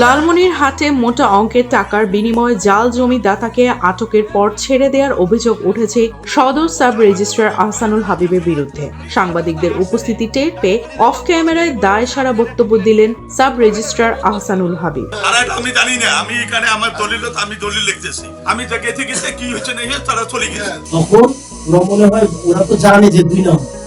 লালমনির হাটে মোটা অঙ্কের টাকার বিনিময়ে জাল জমি দাতাকে আটকের পর ছেড়ে দেওয়ার অভিযোগ উঠেছে সদর সাব রেজিস্ট্রার আহসানুল হাবিবের বিরুদ্ধে। সাংবাদিকদের উপস্থিতি টের পেয়ে অফ ক্যামেরায় দায় সারা বক্তব্য দিলেন সাব রেজিস্ট্রার আহসানুল হাবিব। আমি জানি না। আমি এখানে আমার দলিল আমি দলিল লিখতেছি। আমি তো গেছে গেছে কি হচ্ছে না তারা চলে গেছে। তখন ওরা মনে হয় ওরা তো জানে যে দুই নম্বর।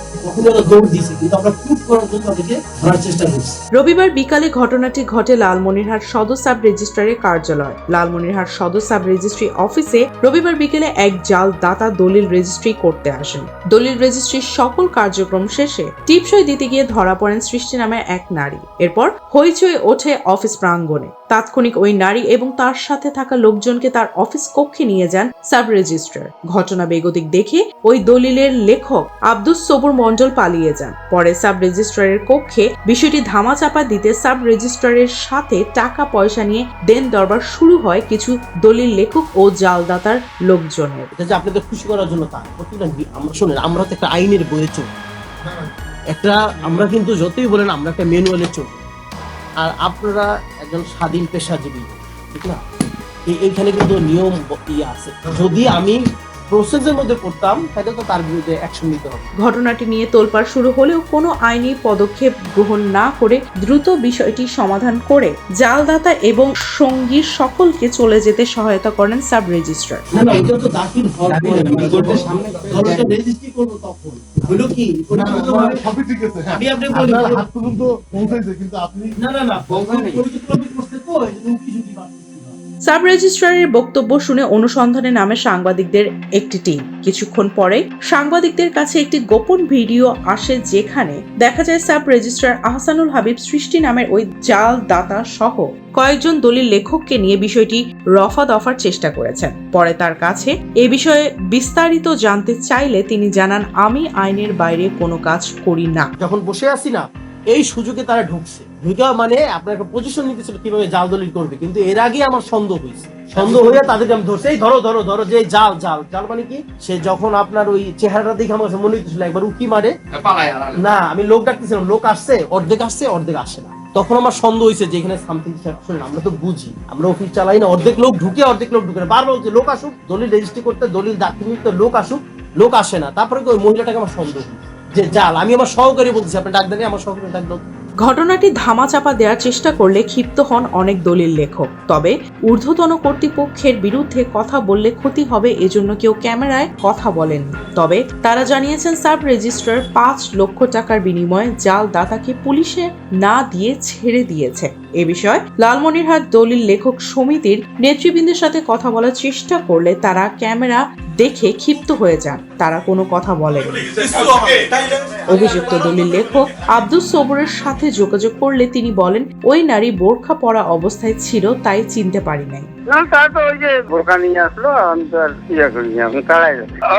রবিবার বিকালে ঘটনাটি ঘটে লালমনিরহাট সদর সাব রেজিস্ট্রারের কার্যালয়। লালমনিরহাট সদর সাব রেজিস্ট্রি অফিসে রবিবার বিকেলে এক জাল দাতা দলিল রেজিস্ট্রি করতে আসেন। দলিল রেজিস্ট্রির সকল কার্যক্রম শেষে টিপসই দিতে গিয়ে ধরা পড়েন সৃষ্টি নামে এক নারী। এরপর হইচই ওঠে অফিস প্রাঙ্গণে। তাৎক্ষণিক ওই নারী এবং তার সাথে থাকা লোকজনকে তার অফিস কক্ষে নিয়ে যান সাব রেজিস্ট্রার। ঘটনা বেগতিক দেখে ওই দলিলের লেখক আব্দুস সবুর মন্ডল পালিয়ে যান। পরে সাব রেজিস্ট্রারের কক্ষে বিষয়টি ধামাচাপা দিতে সাব রেজিস্ট্রারের সাথে টাকা পয়সা নিয়ে দেন দরবার শুরু হয় কিছু দলিল লেখক ও জালদাতার লোকজনের। আপনাদের খুশি করার জন্য আমরা আমরা তো একটা আইনের বইয়ে চলি একটা, আমরা কিন্তু যতই বলেন, আমরা একটা ম্যানুয়ালে চলি আর আপনারা একজন স্বাধীন পেশাজীবী ঠিক না? এই- এইখানে কিন্তু নিয়ম ইয়ে আছে। যদি আমি প্রসেসের মধ্যে করতাম তাহলে তো তার বিরুদ্ধে অ্যাকশন নিতে হবে। ঘটনাটি নিয়ে তোলপাড় শুরু হলেও কোনো আইনি পদক্ষেপ গ্রহণ না করে দ্রুত বিষয়টি সমাধান করে জালদাতা এবং সঙ্গীর সকলকে চলে যেতে সহায়তা করেন সাব রেজিস্ট্রার। না না এটা তো দাখিল হওয়ার পরে দলটা রেজিস্ট্রি করব তখন। হলো কি? ওটা হবে- সবই ঠিক আছে হ্যাঁ। আপনি আপনি বলেন হাত পর্যন্ত পৌঁছাইছে কিন্তু আপনি না না না পরিচিত করতে তো এই যে উকি ঝুঁকি বাড়তেছে। সাব রেজিস্ট্রারের বক্তব্য শুনে অনুসন্ধানে নামে সাংবাদিকদের একটি টিম। কিছুক্ষণ পরে সাংবাদিকদের কাছে একটি গোপন ভিডিও আসে যেখানে দেখা যায় সাব রেজিস্ট্রার আহসানুল হাবিব সৃষ্টি নামের ওই জাল দাতা সহ কয়েকজন দলিল লেখককে নিয়ে বিষয়টি রফা দফার চেষ্টা করেছেন। পরে তার কাছে এ বিষয়ে বিস্তারিত জানতে চাইলে তিনি জানান, আমি আইনের বাইরে কোনো কাজ করি না। যখন বসে আছি না এই সুযোগে তারা ঢুকছে। ঢুকা মানে আপনার একটা পজিশন নিতেছিল কীভাবে জাল দলিল করবে। কিন্তু এর আগে আমার সন্দেহ হয়েছে। সন্দেহ হয়ে তাদেরকে আমি ধরছি। এই ধরো ধরো ধরো যে জাল জাল। জাল মানে কি? সে যখন আপনার ওই চেহারাটা দেখে আমার মনে হইতেছিল একবার উকি মারে। না আমি লোক ডাকতেছিলাম লোক আসছে অর্ধেক আসছে অর্ধেক আসে না। তখন আমার সন্দেহ হয়েছে যে এখানে সামথিং শুনেন আমরা তো বুঝি। আমরা অফিস চালাই না। অর্ধেক লোক ঢুকে অর্ধেক লোক ঢুকে না। বারবার বলছে লোক আসুক দলিল রেজিস্ট্রি করতে দলিল দাখিল লোক আসুক লোক আসে না। তারপরে কি ওই মহিলাটাকে আমার সন্দেহ হয়েছে। যে জাল, আমি আমার সহকারী বলতেছি, আপনি ডাক আমার সহকারী ঘটনাটি ধামাচাপা দেওয়ার চেষ্টা করলে ক্ষিপ্ত হন অনেক দলিল লেখক। তবে ঊর্ধ্বতন কর্তৃপক্ষের বিরুদ্ধে কথা বললে ক্ষতি হবে এজন্য কেউ ক্যামেরায় কথা বলেন তবে তারা জানিয়েছেন, সাব রেজিস্ট্রার পাঁচ লক্ষ টাকার বিনিময়ে জাল দাতাকে পুলিশে না দিয়ে ছেড়ে দিয়েছে। এ বিষয়ে লালমনিরহাট দলিল লেখক সমিতির নেতৃবৃন্দের সাথে কথা বলার চেষ্টা করলে তারা ক্যামেরা দেখে ক্ষিপ্ত হয়ে যান। তারা কোনো কথা বলেন অভিযুক্ত দলিল লেখক আব্দুল সবরের সাথে যোগাযোগ করলে তিনি বলেন, ওই নারী বোরখা পরা অবস্থায় ছিল, তাই চিনতে পারি নাই। না তার তো ওই যে বোরকা নিয়ে আসলো আমি তো আর ইয়া করিনি আমি তাড়াই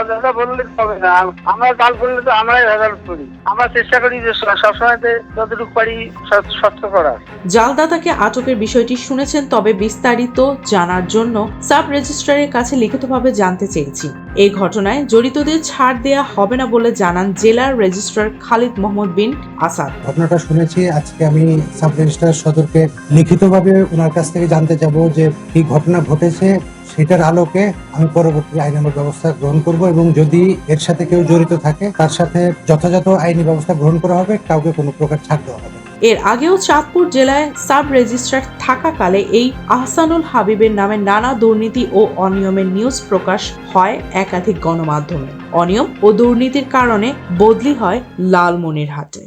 দাদা বললে হবে না আমরা কাল করলে তো আমরাই হেদাল করি আমরা চেষ্টা করি যে সবসময় যতটুকু পারি সৎ- করার। জালদাতাকে আটকের বিষয়টি শুনেছেন তবে বিস্তারিত জানার জন্য সাব রেজিস্ট্রারের কাছে লিখিতভাবে জানতে চেয়েছি। এই ঘটনায় জড়িতদের ছাড় দেয়া হবে না বলে জানান জেলার রেজিস্ট্রার খালিদ মোহাম্মদ বিন আসাদ। ঘটনাটা শুনেছি আজকে আমি সাব রেজিস্ট্রার সদরকে লিখিতভাবে ওনার কাছ থেকে জানতে যাব যে কি ঘটনা ঘটেছে সেটার আলোকে আমি পরবর্তী আইনানুগ ব্যবস্থা গ্রহণ করব এবং যদি এর সাথে কেউ জড়িত থাকে তার সাথে যথাযথ আইনি ব্যবস্থা গ্রহণ করা হবে কাউকে কোনো প্রকার ছাড় দেওয়া হবে এর আগেও চাঁদপুর জেলায় সাব রেজিস্ট্রার থাকাকালে এই আহসানুল হাবিবের নামে নানা দুর্নীতি ও অনিয়মের নিউজ প্রকাশ হয় একাধিক গণমাধ্যমে। অনিয়ম ও দুর্নীতির কারণে বদলি হয় লালমনিরহাটে।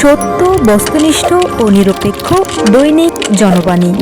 সত্য বস্তুনিষ্ঠ ও নিরপেক্ষ দৈনিক জনবাণী।